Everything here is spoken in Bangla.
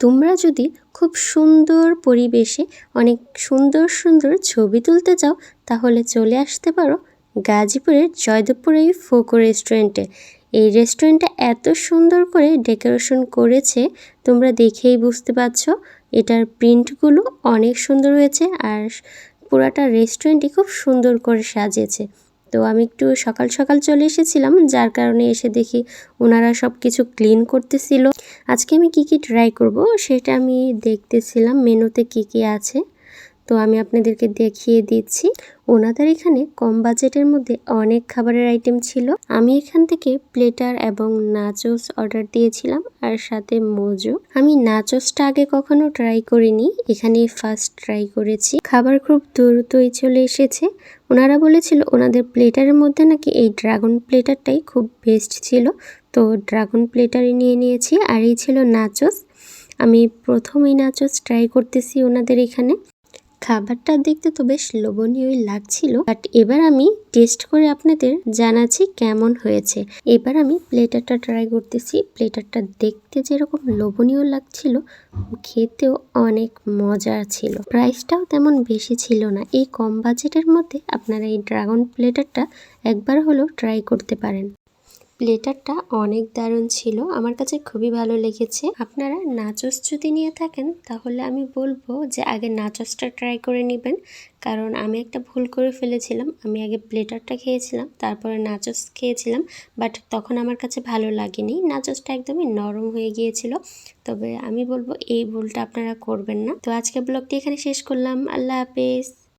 তোমরা যদি খুব সুন্দর পরিবেশে অনেক সুন্দর সুন্দর ছবি তুলতে চাও, তাহলে চলে আসতে পারো গাজীপুরের জয়দেবপুর এই ফোকো রেস্টুরেন্টে। এই রেস্টুরেন্টটা এত সুন্দর করে ডেকোরেশন করেছে, তোমরা দেখেই বুঝতে পারছ। এটার প্রিন্টগুলো অনেক সুন্দর হয়েছে আর পুরাটা রেস্টুরেন্টই খুব সুন্দর করে সাজিয়েছে। তো আমি একটু সকাল সকাল চলে এসেছিলাম, যার কারণে এসে দেখি ওনারা সব কিছু ক্লিন করতেছিল। আজকে আমি কি কি ট্রাই করব সেটা আমি দেখতেছিলাম মেনুতে কি কি আছে। তো আমি আপনাদেরকে দেখিয়ে দিচ্ছি। ওনাদের এখানে কম বাজেটের মধ্যে অনেক খাবারের আইটেম ছিল। আমি এখান থেকে প্লেটার এবং নাচোস অর্ডার দিয়েছিলাম আর সাথে মোজো। আমি নাচোসটা আগে কখনো ট্রাই করিনি এখানে ফার্স্ট ট্রাই করেছি। খাবার খুব দ্রুতই চলে এসেছে। ওনারা বলেছিল ওনাদের প্লেটারের মধ্যে নাকি এই ড্রাগন প্লেটারটাই খুব বেস্ট ছিল। তো ড্রাগন প্লেটারই নিয়ে নিয়েছি আর এই ছিল নাচোস আমি প্রথম এই নাচোস ট্রাই করতেছি ওনাদের এখানে। খাবারটা দেখতে তো বেশ লোভনীয়ই লাগছিল বাট এবার আমি টেস্ট করে আপনাদের জানাচ্ছি কেমন হয়েছে। এবার আমি প্লেটারটা ট্রাই করতেছি প্লেটারটা দেখতে যেরকম লোভনীয় লাগছিল, খেতেও অনেক মজা ছিল। প্রাইসটাও তেমন বেশি ছিল না, এই কম বাজেটের মধ্যে আপনারা এই ড্রাগন প্লেটারটা একবার হলেও ট্রাই করতে পারেন। প্লেটারটা অনেক দারুণ ছিল, আমার কাছে খুবই ভালো লেগেছে। আপনারা নাচস যদি নিয়ে থাকেন, তাহলে আমি বলব যে আগে নাচসটা ট্রাই করে নেবেন, কারণ আমি একটা ভুল করে ফেলেছিলাম। আমি আগে প্লেটারটা খেয়েছিলাম, তারপরে নাচস খেয়েছিলাম বাট তখন আমার কাছে ভালো লাগেনি। নাচসটা একদমই নরম হয়ে গিয়েছিল, তবে আমি বলব এই ভুলটা আপনারা করবেন না। তো আজকে ব্লগটি এখানে শেষ করলাম। আল্লাহ হাফেজ।